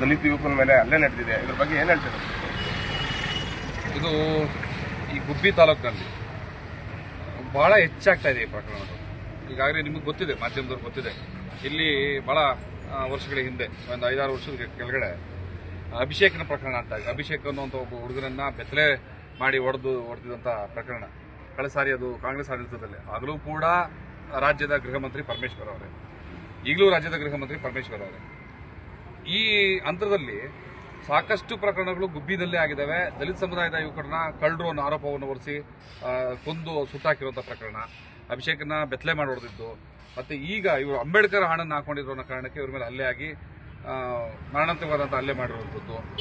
ದಲಿತ ಯುವಕನ ಮೇಲೆ ಅಲ್ಲೇ ನಡೆದಿದೆ. ಇದ್ರ ಬಗ್ಗೆ ಏನ್ ಹೇಳ್ತೀರಾ? ಇದು ಈ ಗುಬ್ಬಿ ತಾಲೂಕಿನಲ್ಲಿ ಬಹಳ ಹೆಚ್ಚಾಗ್ತಾ ಇದೆ ಈ ಪ್ರಕರಣಗಳು ಈಗಾಗಲೇ ನಿಮಗೆ ಗೊತ್ತಿದೆ, ಮಾಧ್ಯಮದವ್ರಿಗೆ ಗೊತ್ತಿದೆ. ಇಲ್ಲಿ ಬಹಳ ವರ್ಷಗಳ ಹಿಂದೆ, ಒಂದು ಐದಾರು ವರ್ಷದ ಕೆಳಗಡೆ ಅಭಿಷೇಕನ ಪ್ರಕರಣ ಅಂತ. ಅಭಿಷೇಕ್ ಅನ್ನುವಂಥ ಒಬ್ಬ ಹುಡುಗನನ್ನ ಬೆತ್ತಲೆ ಮಾಡಿ ಹೊಡೆದು ಹೊಡೆದಿದಂಥ ಪ್ರಕರಣ. ಕಳೆದ ಸಾರಿ ಅದು ಕಾಂಗ್ರೆಸ್ ಆಡಳಿತದಲ್ಲಿ. ಆಗಲೂ ಕೂಡ ರಾಜ್ಯದ ಗೃಹ ಮಂತ್ರಿ ಪರಮೇಶ್ವರ್ ಅವರೇ. ಈಗಲೂ ರಾಜ್ಯದ ಗೃಹ ಮಂತ್ರಿ ಪರಮೇಶ್ವರ್ ಅವರೇ. ಈ ಅಂತರದಲ್ಲಿ ಸಾಕಷ್ಟು ಪ್ರಕರಣಗಳು ಗುಬ್ಬಿದಲ್ಲೇ ಆಗಿದ್ದಾವೆ. ದಲಿತ ಸಮುದಾಯದ ಯುವಕರನ್ನ ಕಳ್ಳರು ಅನ್ನೋ ಆರೋಪವನ್ನು ಹೊರಿಸಿ ಕೊಂದು ಸುಟ್ಟಾಕಿರುವಂಥ ಪ್ರಕರಣ. ಅಭಿಷೇಕನ ಬೆತ್ತಲೆ ಮಾಡಿ ಮತ್ತು ಈಗ ಇವರು ಅಂಬೇಡ್ಕರ್ ಹಣನ್ನು ಹಾಕೊಂಡಿರೋ ಅನ್ನೋ ಕಾರಣಕ್ಕೆ ಇವ್ರ ಮೇಲೆ ಹಲ್ಲೆ ಆಗಿ ಮರಣಾಂತಕವಾದಂಥ ಹಲ್ಲೆ ಮಾಡಿರುವಂಥದ್ದು.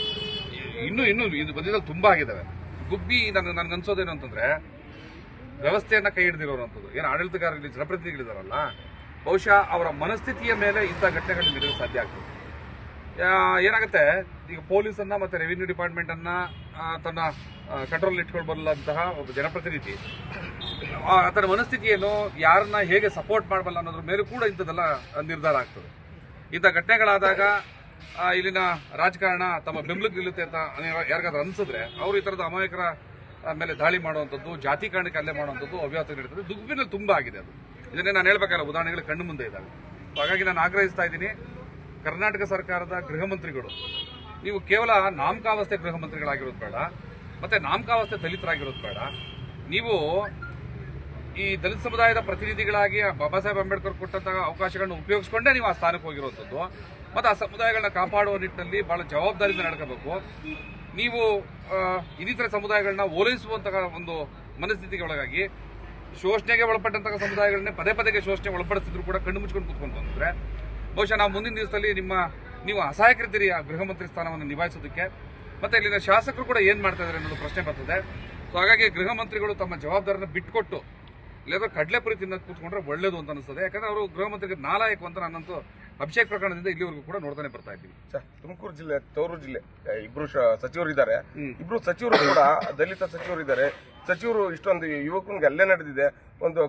ಇನ್ನೂ ಇನ್ನೂ ಇದು ಬಂದಿದ್ದಲ್ಲಿ ತುಂಬಾ ಆಗಿದ್ದಾವೆ. ಗುಬ್ಬಿ ನನಗೆ ನನ್ಗೆ ಅನ್ಸೋದೇನು ಅಂತಂದ್ರೆ, ವ್ಯವಸ್ಥೆಯನ್ನ ಕೈ ಹಿಡಿದಿರೋವಂಥದ್ದು ಏನು ಆಡಳಿತಗಾರರಲ್ಲಿ ಜನಪ್ರತಿನಿಧಿಗಳಿದಾರಲ್ಲ, ಬಹುಶಃ ಅವರ ಮನಸ್ಥಿತಿಯ ಮೇಲೆ ಇಂಥ ಘಟನೆಗಳು ನಡೆಯಲು ಸಾಧ್ಯ ಆಗ್ತದೆ. ಏನಾಗುತ್ತೆ? ಈಗ ಪೊಲೀಸನ್ನು ಮತ್ತೆ ರೆವಿನ್ಯೂ ಡಿಪಾರ್ಟ್ಮೆಂಟ್ ಅನ್ನ ಆ, ತನ್ನ ಕಂಟ್ರೋಲ್ ಇಟ್ಕೊಳ್ಬಲ್ಲಂತಹ ಒಬ್ಬ ಜನಪ್ರತಿನಿಧಿ. ಮನಸ್ಥಿತಿ ಏನು ಯಾರನ್ನ ಹೇಗೆ ಸಪೋರ್ಟ್ ಮಾಡಬಲ್ಲ ಅನ್ನೋದ್ರ ಮೇಲೆ ಕೂಡ ಇಂಥದ್ದೆಲ್ಲ ನಿರ್ಧಾರ ಆಗ್ತದೆ. ಇಂಥ ಘಟನೆಗಳಾದಾಗ ಇಲ್ಲಿನ ರಾಜಕಾರಣ ತಮ್ಮ ಬೆಂಬಲಕ್ಕೆ ನಿಲ್ಲುತ್ತೆ ಅಂತ ಯಾರಿಗಾದ್ರೂ ಅನ್ಸಿದ್ರೆ ಅವರು ಈ ತರದ ಅಮಾಯಕರ ಮೇಲೆ ದಾಳಿ ಮಾಡುವಂಥದ್ದು ಜಾತಿ ಕಾರಣಕ್ಕೆ ಅಲ್ಲೇ ಮಾಡುವಂಥದ್ದು ಅವ್ಯಾಸ ನೀಡ್ತದೆ. ದುಗ್ಬಿನಲ್ಲಿ ತುಂಬ ಆಗಿದೆ ಅದು. ಇದನ್ನೇ ನಾನು ಹೇಳ್ಬೇಕಲ್ಲ ಉದಾಹರಣೆಗಳು ಕಣ್ಣು ಮುಂದೆ ಇದ್ದಾವೆ. ಹಾಗಾಗಿ ನಾನು ಆಗ್ರಹಿಸ್ತಾ ಇದ್ದೀನಿ. ಕರ್ನಾಟಕ ಸರ್ಕಾರದ ಗೃಹ ಮಂತ್ರಿಗಳು. ನೀವು ಕೇವಲ ನಾಮಕಾವಸ್ಥೆ ಗೃಹ ಮಂತ್ರಿಗಳಾಗಿರೋದು ಬೇಡ, ಮತ್ತೆ ನಾಮಕಾವಸ್ಥೆ ದಲಿತರಾಗಿರೋದು ಬೇಡ. ನೀವು ಈ ದಲಿತ ಸಮುದಾಯದ ಪ್ರತಿನಿಧಿಗಳಾಗಿ ಬಾಬಾ ಸಾಹೇಬ್ ಅಂಬೇಡ್ಕರ್ ಕೊಟ್ಟಂತಹ ಅವಕಾಶಗಳನ್ನು ಉಪಯೋಗಿಸಿಕೊಂಡೇ ನೀವು ಆ ಸ್ಥಾನಕ್ಕೆ ಹೋಗಿರುವಂಥದ್ದು. ಮತ್ತೆ ಆ ಸಮುದಾಯಗಳನ್ನ ಕಾಪಾಡುವ ನಿಟ್ಟಿನಲ್ಲಿ ಬಹಳ ಜವಾಬ್ದಾರಿಯಿಂದ ನಡ್ಕೋಬೇಕು. ನೀವು ಇನ್ನಿತರ ಸಮುದಾಯಗಳನ್ನ ಓಲೈಸುವಂತಹ ಒಂದು ಮನಸ್ಥಿತಿಗೆ ಒಳಗಾಗಿ ಶೋಷಣೆಗೆ ಒಳಪಟ್ಟಂತಹ ಸಮುದಾಯಗಳನ್ನೇ ಪದೇ ಪದೇ ಶೋಷಣೆ ಒಳಪಡಿಸಿದ್ರು ಕೂಡ ಕಣ್ಣು ಮುಚ್ಕೊಂಡು ಕೂತ್ಕೊಂಡು ಬಂದ್ರೆ ಬಹುಶಃ ನಾವು ಮುಂದಿನ ದಿವಸದಲ್ಲಿ ನಿಮ್ಮ, ನೀವು ಅಸಹಾಯಕರಿದ್ದೀರಿ ಆ ಗೃಹ ಮಂತ್ರಿ ಸ್ಥಾನವನ್ನು ನಿಭಾಯಿಸೋದಕ್ಕೆ. ಮತ್ತೆ ಇಲ್ಲಿನ ಶಾಸಕರು ಕೂಡ ಏನ್ ಮಾಡ್ತಾ ಇದ್ದಾರೆ ಅನ್ನೋದು ಪ್ರಶ್ನೆ ಬರ್ತದೆ. ಸೊ ಹಾಗಾಗಿ ಗೃಹ ಮಂತ್ರಿಗಳು ತಮ್ಮ ಜವಾಬ್ದಾರಿನ ಬಿಟ್ಕೊಟ್ಟು, ಇಲ್ಲಾಂದ್ರೆ ಕಡಲೆಪುರಿ ತಿನ್ನೋದು ಕೂತ್ಕೊಂಡ್ರೆ ಒಳ್ಳೇದು ಅಂತ ಅನಿಸ್ತದೆ. ಯಾಕಂದ್ರೆ ಅವರು ಗೃಹ ಮಂತ್ರಿಗೆ ನಾಲಾಯಕ ಅಂತ ನಾನಂತೂ ಅಭಿಷೇಕ್ ಪ್ರಕರಣದಿಂದ ಇಲ್ಲಿವರೆಗೂ ಕೂಡ ನೋಡ್ತಾನೆ ಬರ್ತಾ ಇದ್ದೀವಿ. ಸರ್ ತುಮಕೂರು ಜಿಲ್ಲೆ ತವರು ಜಿಲ್ಲೆ ಇಬ್ರು ಸಚಿವರು ಇದ್ದಾರೆ ಇಬ್ರು ಸಚಿವರು ಕೂಡ ದಲಿತ ಸಚಿವರು ಇದ್ದಾರೆ ಸಚಿವರು ಇಷ್ಟೊಂದು ಯುವಕನಿಗೆ ಅಲ್ಲೇ ನಡೆದಿದೆ. ಒಂದು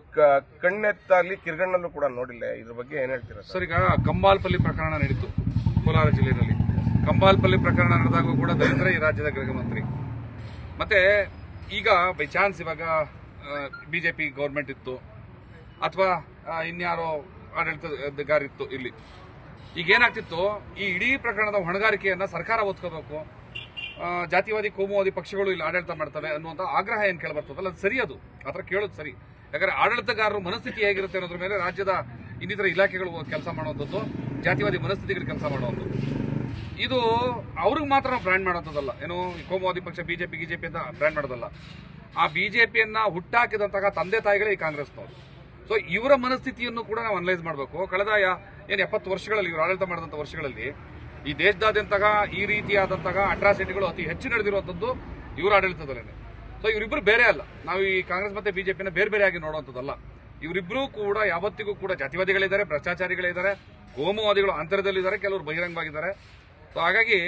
ಕಣ್ಣೆತ್ತಾಗ್ಲಿ ಕಿರ್ಗಣ್ಣಲ್ಲೂ ಕೂಡ ನೋಡಿಲ್ಲ. ಇದ್ರ ಬಗ್ಗೆ ಏನ್ ಹೇಳ್ತೀರಾ ಸರ್? ಸರ್ ಈಗ ಕಂಬಾಲ್ಪಲ್ಲಿ ಪ್ರಕರಣ ನಡೀತು ಕೋಲಾರ ಜಿಲ್ಲೆಯಲ್ಲಿ. ಕಂಬಾಲ್ಪಲ್ಲಿ ಪ್ರಕರಣ ನಡೆದಾಗೂ ಕೂಡ ದಲಿತರ ಈ ರಾಜ್ಯದ ಗೃಹ ಮಂತ್ರಿ. ಮತ್ತೆ ಈಗ ಬೈ ಚಾನ್ಸ್ ಇವಾಗ ಬಿಜೆಪಿ ಗೌರ್ಮೆಂಟ್ ಇತ್ತು. ಅಥವಾ ಇನ್ಯಾರೋ ಆಡಳಿತಗಾರಿತ್ತು ಇಲ್ಲಿ. ಈಗ ಏನಾಗ್ತಿತ್ತು ಈ ಇಡೀ ಪ್ರಕರಣದ ಹೊಣೆಗಾರಿಕೆಯನ್ನ ಸರ್ಕಾರ ಒತ್ಕೋಬೇಕು ಜಾತಿವಾದಿ, ಕೋಮುವಾದಿ ಪಕ್ಷಗಳು ಇಲ್ಲಿ ಆಡಳಿತ ಮಾಡ್ತವೆ ಅನ್ನುವಂಥ ಆಗ್ರಹ ಏನು ಕೇಳಬರ್ತದಲ್ಲ, ಅದು ಸರಿ ಅದು. ಆ ಥರ ಕೇಳೋದು ಸರಿ. ಯಾಕಂದ್ರೆ ಆಡಳಿತಗಾರರ ಮನಸ್ಥಿತಿ ಹೇಗಿರುತ್ತೆ ಅನ್ನೋದ್ರ ಮೇಲೆ ರಾಜ್ಯದ ಇನ್ನಿತರ ಇಲಾಖೆಗಳು ಕೆಲಸ ಮಾಡುವಂಥದ್ದು, ಜಾತಿವಾದಿ ಮನಸ್ಥಿತಿಗಳು ಕೆಲಸ ಮಾಡುವಂಥದ್ದು. ಇದು ಅವ್ರಿಗೆ ಮಾತ್ರ ನಾವು ಬ್ರ್ಯಾಂಡ್ ಮಾಡೋದಲ್ಲ ಏನು ಕೋಮುವಾದಿ ಪಕ್ಷ, ಬಿಜೆಪಿ ಬಿಜೆಪಿ ಅಂತ ಬ್ರ್ಯಾಂಡ್ ಮಾಡೋದಲ್ಲ. ಆ ಬಿಜೆಪಿಯನ್ನ ಹುಟ್ಟಾಕಿದಂತಹ ತಂದೆ ತಾಯಿಗಳೇ ಈ ಕಾಂಗ್ರೆಸ್ನವರು. ಸೊ ಇವರ ಮನಸ್ಥಿತಿಯನ್ನು ಕೂಡ ನಾವು ಅನಲೈಸ್ ಮಾಡಬೇಕು. ಕಳೆದ ಏನು ಎಪ್ಪತ್ತು ವರ್ಷಗಳಲ್ಲಿ, ಇವರು ಆಡಳಿತ ಮಾಡಿದಂಥ ವರ್ಷಗಳಲ್ಲಿ, ಈ ದೇಶದಾದ್ಯಂತಹ ಈ ರೀತಿಯಾದಂತಹ ಅಟ್ರಾಸಿಟಿಗಳು ಅತಿ ಹೆಚ್ಚು ನಡೆದಿರುವಂಥದ್ದು ಇವರ ಆಡಳಿತದಲ್ಲೇ ಸೊ ಇವರಿಬ್ಬರು ಬೇರೆ ಅಲ್ಲ. ನಾವು ಈ ಕಾಂಗ್ರೆಸ್ ಮತ್ತೆ ಬಿಜೆಪಿನ ಬೇರೆ ಬೇರೆಯಾಗಿ ನೋಡುವಂಥದ್ದಲ್ಲ ಇವರಿಬ್ಬರೂ ಕೂಡ, ಯಾವತ್ತಿಗೂ ಕೂಡ ಜಾತಿವಾದಿಗಳಿದ್ದಾರೆ, ಭ್ರಷ್ಟಾಚಾರಿಗಳಿದ್ದಾರೆ, ಕೋಮುವಾದಿಗಳು ಅಂತರದಲ್ಲಿದ್ದಾರೆ, ಕೆಲವರು ಬಹಿರಂಗವಾಗಿದ್ದಾರೆ. ಸೊ ಹಾಗಾಗಿ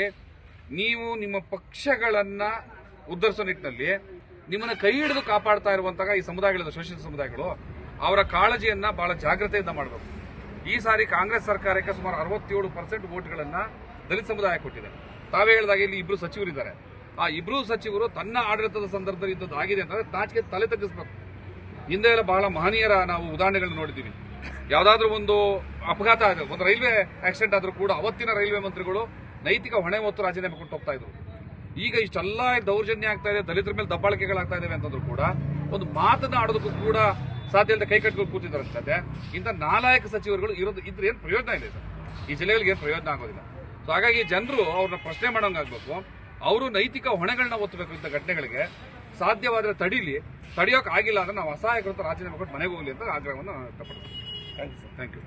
ನೀವು ನಿಮ್ಮ ಪಕ್ಷಗಳನ್ನ ಉದ್ಧರಿಸೋ ನಿಟ್ಟಿನಲ್ಲಿ ನಿಮ್ಮನ್ನ ಕೈ ಹಿಡಿದು ಕಾಪಾಡ್ತಾ ಇರುವಂತಹ ಈ ಸಮುದಾಯಗಳಿದೆ ಶೋಷಿತ ಸಮುದಾಯಗಳು. ಅವರ ಕಾಳಜಿಯನ್ನ ಬಹಳ ಜಾಗ್ರತೆಯಿಂದ ಮಾಡಬೇಕು. ಈ ಸಾರಿ ಕಾಂಗ್ರೆಸ್ ಸರ್ಕಾರಕ್ಕೆ ಸುಮಾರು ಅರವತ್ತೇಳು ಪರ್ಸೆಂಟ್ ವೋಟ್ಗಳನ್ನು ದಲಿತ ಸಮುದಾಯ ಕೊಟ್ಟಿದೆ. ತಾವೇ ಹೇಳಿದಾಗ ಇಲ್ಲಿ ಇಬ್ರು ಸಚಿವರಿದ್ದಾರೆ. ಆ ಇಬ್ರು ಸಚಿವರು ತನ್ನ ಆಡಳಿತದ ಸಂದರ್ಭದಲ್ಲಿ ಇದ್ದದ್ದು ಆಗಿದೆ ಅಂತಂದ್ರೆ ನಾಚಿಕೆ ತಲೆ ತಗ್ಗಿಸ್ಬೇಕು. ಹಿಂದೆ ಎಲ್ಲ ಬಹಳ ಮಹನೀಯರ ನಾವು ಉದಾಹರಣೆಗಳನ್ನ ನೋಡಿದ್ದೀವಿ. ಯಾವ್ದಾದ್ರು ಒಂದು ಅಪಘಾತ ಆಗ ಒಂದು ರೈಲ್ವೆ ಆಕ್ಸಿಡೆಂಟ್ ಆದ್ರೂ ಕೂಡ ಅವತ್ತಿನ ರೈಲ್ವೆ ಮಂತ್ರಿಗಳು ನೈತಿಕ ಹೊಣೆ ಹೊತ್ತು ರಾಜೀನಾಮೆ ಕೊಟ್ಟು ಹೋಗ್ತಾ ಇದ್ರು. ಈಗ ಇಷ್ಟೆಲ್ಲ ದೌರ್ಜನ್ಯ ಆಗ್ತಾ ಇದೆ, ದಲಿತರ ಮೇಲೆ ದಬ್ಬಾಳಿಕೆಗಳಾಗ್ತಾ ಇದಾವೆ ಅಂತಂದ್ರು ಕೂಡ ಒಂದು ಮಾತನ್ನ ಆಡೋದಕ್ಕೂ ಕೂಡ ಸಾಧ್ಯ ಇಲ್ಲದೆ ಕೈ ಕಟ್ಕೊಂಡು ಕೂತಿದ್ದಾರಷ್ಟೇ ಇಂಥ ನಾಲಾಯಕ ಸಚಿವರುಗಳು ಇರೋದು ಇದ್ರೆ ಏನು ಪ್ರಯೋಜನ ಇದೆ ಸರ್? ಈ ಜಿಲ್ಲೆಗಳಿಗೆ ಏನು ಪ್ರಯೋಜನ ಆಗೋದಿಲ್ಲ. ಸೊ ಹಾಗಾಗಿ ಜನರು ಅವ್ರನ್ನ ಪ್ರಶ್ನೆ ಮಾಡೋಂಗಾಗಬೇಕು ಅವರು ನೈತಿಕ ಹೊಣೆಗಳನ್ನ ಒತ್ತಬೇಕು ಇಂಥ ಘಟನೆಗಳಿಗೆ. ಸಾಧ್ಯವಾದರೆ ತಡೀಲಿ. ತಡೆಯೋಕೆ ಆಗಿಲ್ಲ ಅಂದ್ರೆ ನಾವು ಅಸಹಾಯಕರಂತ ರಾಜೀನಾಮೆ ಕೊಟ್ಟು ಮನೆಗೆ ಹೋಗಲಿ ಅಂತ ಆಗ್ರಹವನ್ನು ಯು ಸರ್ ಥ್ಯಾಂಕ್ ಯು